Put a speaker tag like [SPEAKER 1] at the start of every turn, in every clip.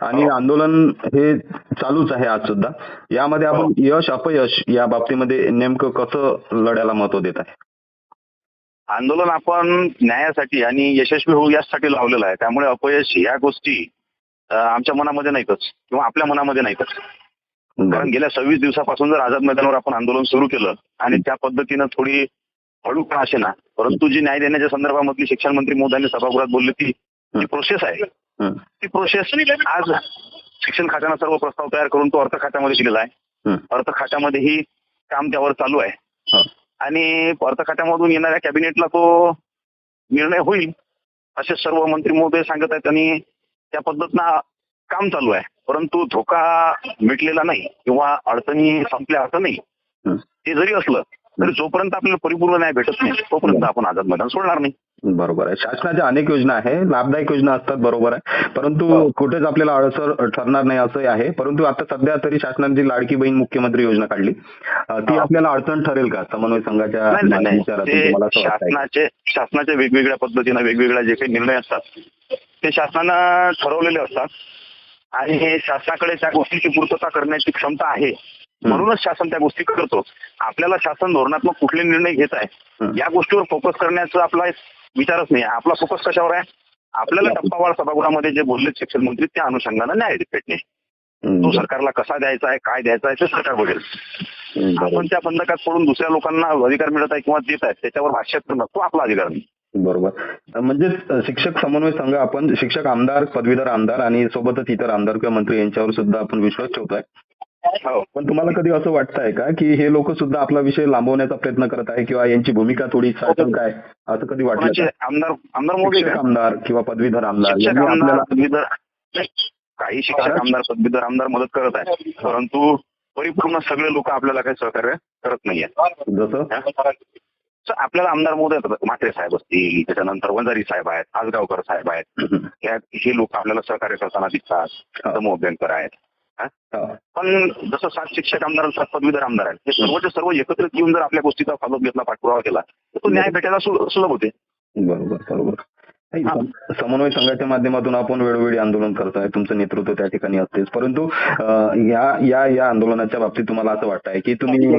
[SPEAKER 1] आणि आंदोलन हे चालूच आहे आज सुद्धा. यामध्ये आपण यश अपयश या बाबतीमध्ये नेमकं कसं लढ्याला महत्त्व देत आहे?
[SPEAKER 2] आंदोलन आपण न्यायासाठी आणि यशस्वी होऊ यासाठी लावलेलं आहे. त्यामुळे अपयश या गोष्टी आमच्या मनामध्ये नाहीतच किंवा आपल्या मनामध्ये नाहीतच. कारण गेल्या सव्वीस दिवसापासून जर आझाद मैदानावर आपण आंदोलन सुरू केलं आणि त्या पद्धतीनं थोडी हळू का असे ना परंतु जी न्याय देण्याच्या संदर्भामधली शिक्षण मंत्री मोदयांनी सभागृहात बोलली ती प्रोसेस आहे.
[SPEAKER 1] हं,
[SPEAKER 2] ती प्रोसेस आज शिक्षण खात्यानं सर्व प्रस्ताव तयार करून तो अर्थ खात्यामध्ये दिलेला आहे.
[SPEAKER 1] हं,
[SPEAKER 2] अर्थ खात्यामध्येही काम त्यावर चालू आहे.
[SPEAKER 1] हं.
[SPEAKER 2] आणि अर्थ खात्यामधून येणाऱ्या कॅबिनेटला तो निर्णय होईल असे सर्व मंत्री महोदय सांगत आहेत आणि त्या पद्धतीनं काम चालू आहे. परंतु धोका मिटलेला नाही किंवा अडचणी संपल्या असं नाही.
[SPEAKER 1] हं.
[SPEAKER 2] ते जरी असलं तरी जोपर्यंत आपल्याला परिपूर्ण न्याय भेटत नाही तोपर्यंत आपण आझाद मैदान सोडणार नाही.
[SPEAKER 1] बरोबर आहे. शासनाच्या अनेक योजना आहे लाभदायक योजना असतात बरोबर आहे. परंतु कुठेच आपल्याला अडसर ठरणार नाही असंही आहे. परंतु आता सध्या तरी शासनाने जी लाडकी बहीण मुख्यमंत्री योजना काढली ती
[SPEAKER 2] हा.
[SPEAKER 1] आपल्याला अडचण ठरेल का? समन्वय संघाच्या?
[SPEAKER 2] शासनाचे शासनाच्या वेगवेगळ्या पद्धतीनं वेगवेगळ्या जे काही निर्णय असतात ते शासनानं ठरवलेले असतात. आणि हे शासनाकडे त्या गोष्टीची पूर्तता करण्याची क्षमता आहे. म्हणूनच शासन त्या गोष्टी करतो. आपल्याला शासन धोरणात्मक कुठले निर्णय घेत आहे
[SPEAKER 1] हं.
[SPEAKER 2] या गोष्टीवर फोकस करण्याचा आपला विचारच नाही. आपला फोकस कशावर आहे? आपल्याला टप्पावार सभागृहामध्ये जे बोलले शिक्षण मंत्री त्या अनुषंगानं न्याय भेटणे
[SPEAKER 1] हं,
[SPEAKER 2] तो सरकारला कसा द्यायचा आहे काय द्यायचा आहे ते सरकार बघेल. आपण त्या बंधकात पडून दुसऱ्या लोकांना अधिकार मिळत आहे किंवा देत आहेत त्याच्यावर भाष्य करणं तो आपला अधिकार. नाही
[SPEAKER 1] बरोबर. म्हणजे शिक्षक समन्वय संघ आपण शिक्षक आमदार पदवीधर आमदार आणि सोबतच इतर आमदार किंवा मंत्री यांच्यावर सुद्धा आपण विश्वास ठेवतोय. पण तुम्हाला कधी असं वाटतंय का की हे लोक सुद्धा आपला विषय लांबवण्याचा प्रयत्न करत आहे किंवा यांची भूमिका थोडी आहे असं कधी वाटलं
[SPEAKER 2] कोणाचे
[SPEAKER 1] का?
[SPEAKER 2] आमदार आमदार
[SPEAKER 1] आमदार किंवा पदवीधर आमदार
[SPEAKER 2] पदवीधर काही शिक्षक आमदार पदवीधर आमदार मदत करत आहे परंतु परिपूर्ण सगळे लोक आपल्याला काही सहकार्य करत नाहीये
[SPEAKER 1] जसं?
[SPEAKER 2] आपल्याला आमदार मोदी म्हात्रे साहेब असतील त्याच्यानंतर वंजारी साहेब आहेत आजगावकर साहेब आहेत. हे लोक आपल्याला सहकार्य करताना दिसतात. दमो अभ्यंकर आहेत. हा?
[SPEAKER 1] हा.
[SPEAKER 2] पण जसं सात शिक्षक आमदार आणि सात पदवीधर आमदार आहेत हे सर्वचे सर्व एकत्रित येऊन जर आपल्या गोष्टीचा फॉलोअप घेतला पाठपुरावा केला तर तो न्याय भेटायला सुल- सुलभ होते.
[SPEAKER 1] बरोबर बरोबर. समन्वय संघाच्या माध्यमातून आपण वेळोवेळी आंदोलन करताय तुमचं नेतृत्व त्या ठिकाणी असतेच. परंतु या या या आंदोलनाच्या बाबतीत तुम्हाला असं वाटतंय की तुम्ही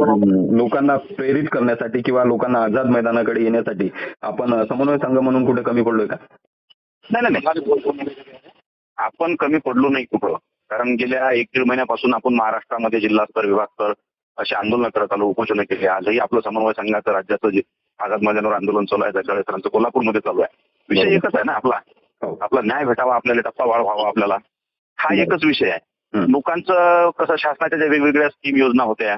[SPEAKER 1] लोकांना प्रेरित करण्यासाठी किंवा लोकांना आझाद मैदानाकडे येण्यासाठी आपण समन्वय संघ म्हणून कुठे कमी पडलोय का?
[SPEAKER 2] नाही नाही नाही. आपण कमी पडलो नाही कुठं. कारण गेल्या एक दीड महिन्यापासून आपण महाराष्ट्रामध्ये जिल्हा स्तर विभाग स्तर असे आंदोलन करत आलो उपोषण केले आजही आपलं समन्वय संघाचं राज्याचं जे आझाद मैदानावर आंदोलन चालू आहे जगदाळे सरांचं कोल्हापूरमध्ये चालू आहे विषय. एकच आहे ना आपला
[SPEAKER 1] हो.
[SPEAKER 2] आपला न्याय भेटावा आपल्याला टप्पा वाढ व्हावा आपल्याला हा. एकच विषय आहे. लोकांचं कसं शासनाच्या ज्या वेगवेगळ्या स्कीम योजना होत्या.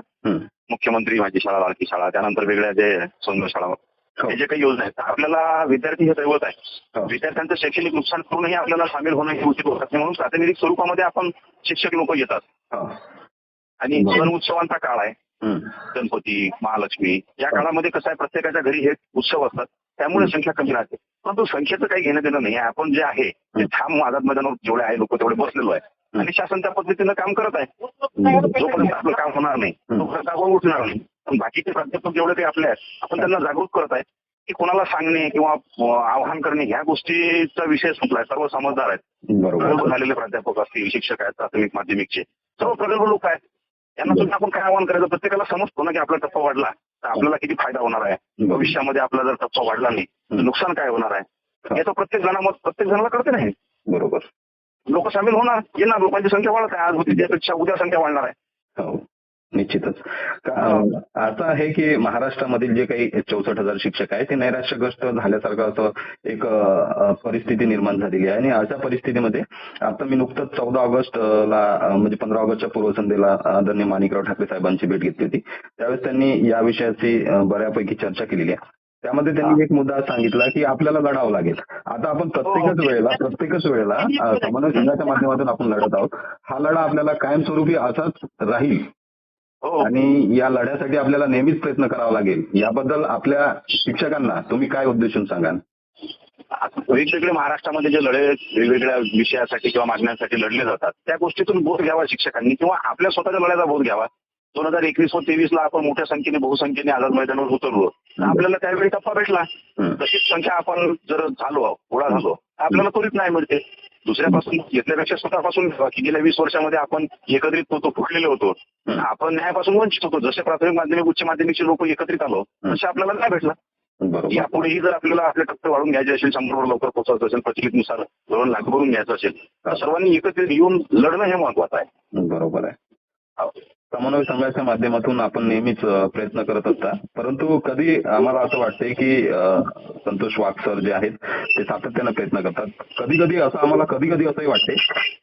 [SPEAKER 2] मुख्यमंत्री माझी शाळा लाडकी शाळा त्यानंतर वेगळ्या जे संघ शाळा
[SPEAKER 1] हो.
[SPEAKER 2] हे जे काही योजना आहेत आपल्याला विद्यार्थी हे दैवत आहे
[SPEAKER 1] हो.
[SPEAKER 2] विद्यार्थ्यांचं शैक्षणिक नुकसान करूनही आपल्याला सामील होणं हे उचित होत नाही म्हणून प्रातिनिधिक स्वरूपामध्ये आपण शिक्षक लोक येतात.
[SPEAKER 1] हा.
[SPEAKER 2] आणि. सण उत्सवांचा काळ आहे. गणपती महालक्ष्मी या काळामध्ये कसं आहे प्रत्येकाच्या घरी हे उत्सव असतात. त्यामुळे संख्या कमी राहते. परंतु संख्येचं काही घेणं देणं नाही. आपण जे आहे ते ठाम आझाद मैदानावर जेवढे आहे लोक तेवढे बसलेलो आहे. आणि शासन त्या पद्धतीनं काम करत आहे. जोपर्यंत आपलं काम होणार नाही तोपर्यंत आपण उठणार नाही. पण बाकीचे प्राध्यापक जेवढे काही आपले आहेत आपण त्यांना जागरूक करत आहे की कोणाला सांगणे किंवा आवाहन करणे ह्या गोष्टीचा विषय संपलाय सर्व समजदार आहेत.
[SPEAKER 1] बरोबर.
[SPEAKER 2] प्रगल्भ झालेले प्राध्यापक असतील शिक्षक आहेत प्राथमिक माध्यमिकचे सर्व प्रगल्भ लोक आहेत. त्यांना सुद्धा आपण काय आवाहन करायचं? प्रत्येकाला समजतो ना की आपला टप्पा वाढला तर आपल्याला किती फायदा होणार आहे? भविष्यामध्ये आपला जर टप्पा वाढला नाही तर नुकसान काय होणार आहे? याचा प्रत्येक जणांना प्रत्येक जणाला कळते नाही.
[SPEAKER 1] बरोबर.
[SPEAKER 2] लोक सामील होणार येणार लोकांची संख्या वाढत आहे. आज होती त्यापेक्षा उद्या संख्या वाढणार आहे.
[SPEAKER 1] हो. निश्चितच. असं आहे की महाराष्ट्रामधील जे काही चौसष्ट हजार शिक्षक आहेत ते नैराश्यग्रस्त झाल्यासारखं असं एक परिस्थिती निर्माण झालेली आहे. आणि अशा परिस्थितीमध्ये आता मी नुकतंच चौदा ऑगस्ट ला म्हणजे पंधरा ऑगस्टच्या पूर्वसंध्येला आदरणीय माणिकराव ठाकरे साहेबांची भेट घेतली होती. त्यावेळेस त्यांनी या विषयाची बऱ्यापैकी चर्चा केलेली आहे. त्यामध्ये त्यांनी एक मुद्दा सांगितला की आपल्याला लढावं लागेल. आता आपण प्रत्येकच वेळेला प्रत्येकच वेळेला समन्वय संघाच्या माध्यमातून आपण लढत आहोत. हा लढा आपल्याला कायमस्वरूपी असाच राहील.
[SPEAKER 2] हो
[SPEAKER 1] आणि या लढ्यासाठी आपल्याला नेहमीच प्रयत्न करावा लागेल. याबद्दल आपल्या शिक्षकांना तुम्ही काय उद्देशून सांगाल?
[SPEAKER 2] वेगवेगळे महाराष्ट्रामध्ये जे लढे वेगवेगळ्या विषयासाठी किंवा मागण्यांसाठी लढले जातात त्या गोष्टीतून बोध घ्यावा शिक्षकांनी किंवा आपल्या स्वतःच्या लढ्याचा बोध घ्यावा. दोन हजार एकवीस व तेवीस ला आपण मोठ्या संख्येने बहुसंख्येने आझाद मैदानावर उतरलो. तर आपल्याला त्यावेळी टप्पा भेटला.
[SPEAKER 1] हं.
[SPEAKER 2] तशीच संख्या आपण जर झालो गोळा झालो आपल्याला त्वरित नाही मिळते. दुसऱ्यापासून घेतल्यापेक्षा स्वतःपासून घ्यावा की गेल्या वीस वर्षामध्ये आपण एकत्रित होतो फुटलेले होतो. आपण न्यायापासून वंचित होतो. जसे प्राथमिक माध्यमिक उच्च माध्यमिकचे लोक एकत्रित आलो तसे आपल्याला नाही भेटला. यापुढेही जर आपल्याला आपले टप्पे वाढून घ्यायचे असेल शंभरवर लवकर पोहोचायचं असेल प्रचलितनुसार धोरण लागू करून घ्यायचं असेल तर सर्वांनी एकत्रित येऊन लढणं हे महत्वाचं आहे.
[SPEAKER 1] बरोबर आहे.
[SPEAKER 2] हो.
[SPEAKER 1] समन्वय संघाच्या माध्यमातून आपण नेहमीच प्रयत्न करत असता. परंतु कधी आम्हाला असं वाटतंय की संतोष वाघ सर जे आहेत ते सातत्यानं प्रयत्न करतात. कधी कधी असं आम्हाला कधी कधी असंही वाटते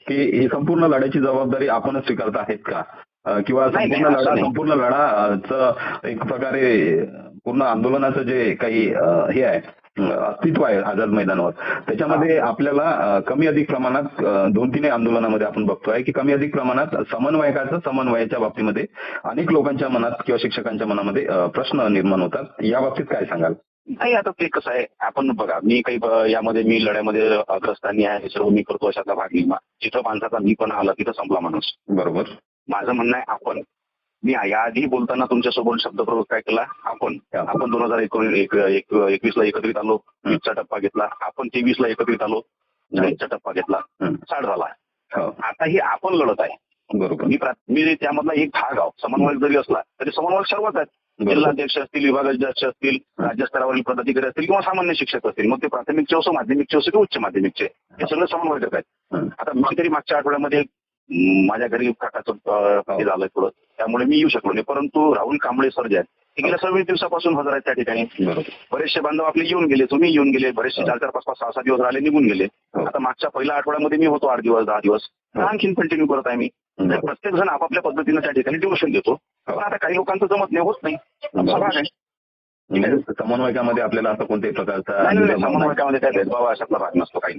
[SPEAKER 1] की ही संपूर्ण लढ्याची जबाबदारी आपणच स्वीकारत आहेत का? किंवा संपूर्ण लढा. संपूर्ण लढाचं एक प्रकारे पूर्ण आंदोलनाचं जे काही हे आहे अस्तित्व आहे आझाद मैदानावर. त्याच्यामध्ये आपल्याला कमी अधिक प्रमाणात दोन तीन आंदोलनामध्ये आपण बघतोय की कमी अधिक प्रमाणात समन्वयकाचं समन्वयाच्या बाबतीमध्ये अनेक लोकांच्या मनात किंवा शिक्षकांच्या मनामध्ये प्रश्न निर्माण होतात. या बाबतीत काय सांगाल?
[SPEAKER 2] नाही आता ते कसं आहे आपण बघा मी काही यामध्ये मी लढ्यामध्ये अग्रस्थानी आहे सर्व मी करतो अशातला भाग नाही मा- जिथं माणसाचा मी पण आला तिथं संपला माणूस.
[SPEAKER 1] बरोबर.
[SPEAKER 2] माझं म्हणणं आहे आपण मी याआधी बोलताना तुमच्यासोबत शब्दप्रयोग काय केला? आपण
[SPEAKER 1] आपण.
[SPEAKER 2] दोन हजार एकवीस ला एकत्रित आलो वीसचा टप्पा घेतला. आपण तेवीस ला एकत्रित आलो चाळीसचा टप्पा घेतला.
[SPEAKER 1] हं.
[SPEAKER 2] साठ झाला.
[SPEAKER 1] हो.
[SPEAKER 2] आता ही आपण लढत आहे.
[SPEAKER 1] बरोबर.
[SPEAKER 2] मी मी त्यामधला एक भाग आहो समन्वयक जरी असला तरी समन्वयक सर्वच आहेत. जिल्हाध्यक्ष असतील विभागाध्यक्ष असतील राज्यस्तरावरील पदाधिकारी असतील किंवा सामान्य शिक्षक असतील मग ते प्राथमिकचे असो माध्यमिकचे असो किंवा उच्च माध्यमिकचे. हे सगळे समन्वयक आहेत.
[SPEAKER 1] हं.
[SPEAKER 2] आता मी तरी मागच्या आठवड्यामध्ये माझ्या घरी काकाचं अ, हे. झालंय थोडं. त्यामुळे मी येऊ शकलो नाही. परंतु राहुल कांबळे सर जे आहेत ते गेल्या सव्वीस दिवसापासून हजर आहेत त्या ठिकाणी. बरेचसे बांधव आपले येऊन गेले तुम्ही येऊन गेले. बरेचसे
[SPEAKER 1] हो.
[SPEAKER 2] चार चार पाच पाच सहा सहा दिवस राहिले निघून गेले.
[SPEAKER 1] हो.
[SPEAKER 2] आता मागच्या पहिल्या आठवड्यामध्ये मी होतो आठ दिवस दहा दिवस.
[SPEAKER 1] हो.
[SPEAKER 2] आणखीन कंटिन्यू करत आहे मी. प्रत्येक जण आपापल्या पद्धतीने त्या ठिकाणी ट्युशन देतो पण आता काही लोकांचं जमत नाही होत नाही आमचा
[SPEAKER 1] बरोबर.
[SPEAKER 2] भाग आहे
[SPEAKER 1] म्हणजे समन्वयकामध्ये आपल्याला असं कोणत्याही प्रकारचा.
[SPEAKER 2] समन्वयकामध्ये काय भेदभाव अशातला भाग नसतो काही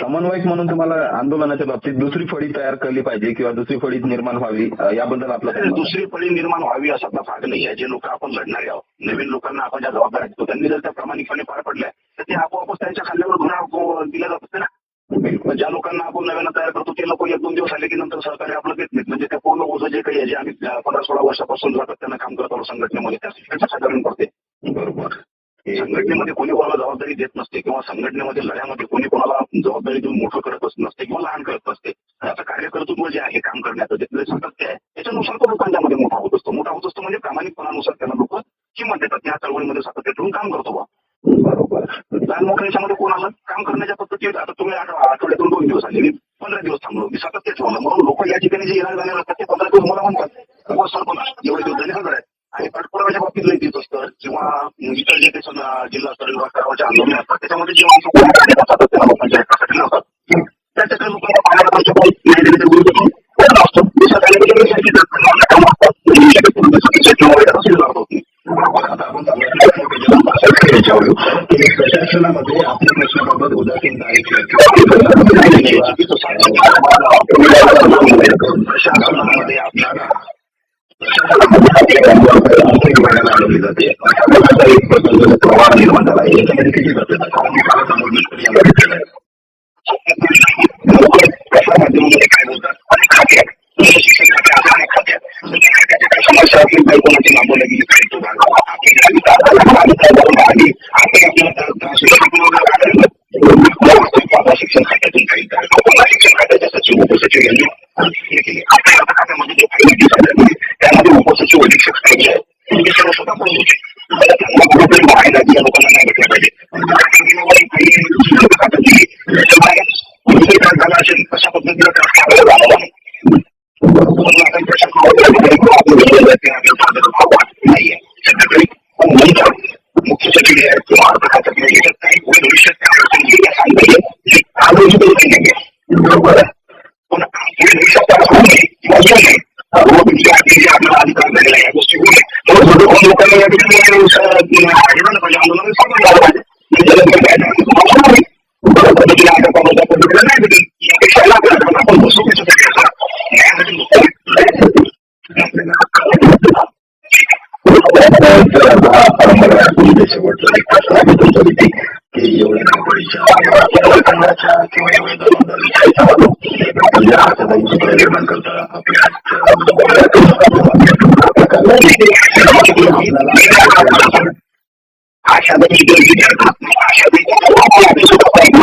[SPEAKER 1] समन्वयक म्हणून तुम्हाला आंदोलनाच्या बाबतीत दुसरी फळी तयार केली पाहिजे किंवा दुसरी फळी निर्माण व्हावी याबद्दल आपलं?
[SPEAKER 2] दुसरी पडी निर्माण व्हावी असातला भाग नाही आहे. जे लोक आपण लढणारे आहोत नवीन लोकांना आपण ज्या जबाबदाऱ्या देतो त्यांनी जर त्या प्रामाणिकपणे पार पडल्या तर ते आपोआपच त्यांच्या खाल्ल्यावर गुन्हा दिला जात असते ना? ज्या लोकांना आपण नव्यानं तयार करतो ते लोक एक दोन दिवस आले की नंतर सहकार्य आपलं देत नाहीत. म्हणजे ते पूर्ण ओझं जे काही आहे जे आम्ही पंधरा सोळा वर्षापासून सातत्यानं काम करत आहोत संघटनेमध्ये त्या साधारण पडते
[SPEAKER 1] बरोबर.
[SPEAKER 2] संघटनेमध्ये कोणी कोणाला जबाबदारी देत नसते किंवा संघटनेमध्ये लढ्यामध्ये कोणी कोणाला जबाबदारी देऊन मोठं करत नसते किंवा लहान करत नसते. त्याचं कार्यकर्तृत्व जे आहे काम करण्याचं जे सातत्य आहे त्याच्यानुसार तो लोकांच्यामध्ये मोठा होत असतो. मोठा होत असतो म्हणजे प्रामाणिकपणानुसार त्याला लोक किंमत देतात त्या चळवळीमध्ये सातत्य ठेवून काम करतो बा
[SPEAKER 1] बरोबर.
[SPEAKER 2] लहान मोठ्या याच्यामध्ये कोण आलं? काम करण्याच्या पद्धती आहेत. आता तुम्ही आठव- आठवड्यातून दोन दिवस आले मी पंधरा दिवस थांबलो. मी सातत्य ठेवलं. म्हणून लोक या ठिकाणी जे येणार जाणार असतात ते पंधरा दिवस मला म्हणतात. सर पण एवढे दिवस झाले. हजर आहेत आणि पाठपुराव्याच्या बाबतीत लई देत असतं किंवा इतर जे काही समजा जिल्हा स्तरीय विभाग स्तरावरचे आंदोलन असतात त्याच्यामध्ये जे माणसं कोणी कार्यरत असतात त्या लोकांच्या हक्कासाठी लावतात त्याच्या काही लोकांना पाण्याला पैसे पण नाही दिले तर विरोध करून कोण असतो दुसऱ्या कार्यक्रमाला पैसे देत नाही. आपलं काम असतं. तुम्ही शक्यतो तुमच्या किंवा वेळेला असेल लागत होत नाही.
[SPEAKER 1] आता आपण चालू याच्यावर येऊ. की प्रशासनामध्ये आपल्या प्रश्नाबाबत उदासीनता आहे किंवा-
[SPEAKER 2] चुकीचं सांगणं. प्रशासनामध्ये आपल्याला
[SPEAKER 1] आढळली जाते अशा प्रकारचा एक प्रकारचा प्रवाह निर्माण झाला आहे. याच्यामध्ये किती सत्यता आहे? कारण की मला समजलं तरी यामध्ये केलं आहे.
[SPEAKER 2] प्रसार माध्यमामध्ये काय बोलतात आणि खाते आहेत. तुमचं शिक्षण खाते असं अनेक खाते आहेत. तर त्या खात्याच्या काही समस्या असतील काही कोणाची मागवलं गेली काही तो भाग आपली गाडी चालवताना गाडी चालवताना आली. आपण आपल्याला त्या- त्या शिक्षणातून काढायला आता शिक्षण खात्यातून काही काय कोणा शिक्षण खात्याच्या सचिव उपसचिव यांनी हे केले Oh, my God. आशाबाजी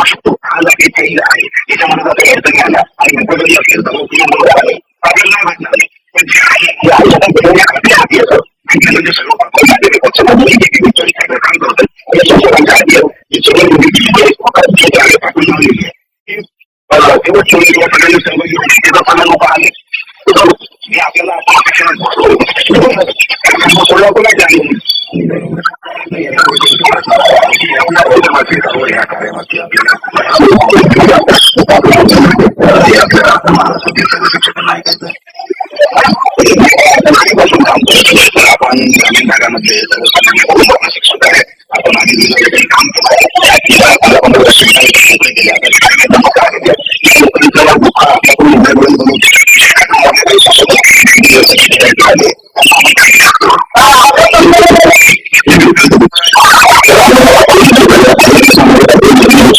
[SPEAKER 2] शकतो हा लगेच आहे त्याच्या मनात अर्थ घ्यायला आणि आपल्याला वाटणार नाही पण जे आहे आपल्या आधी असं म्हणजे सर्व Habló con ella. Demasiado, demasiado, demasiado.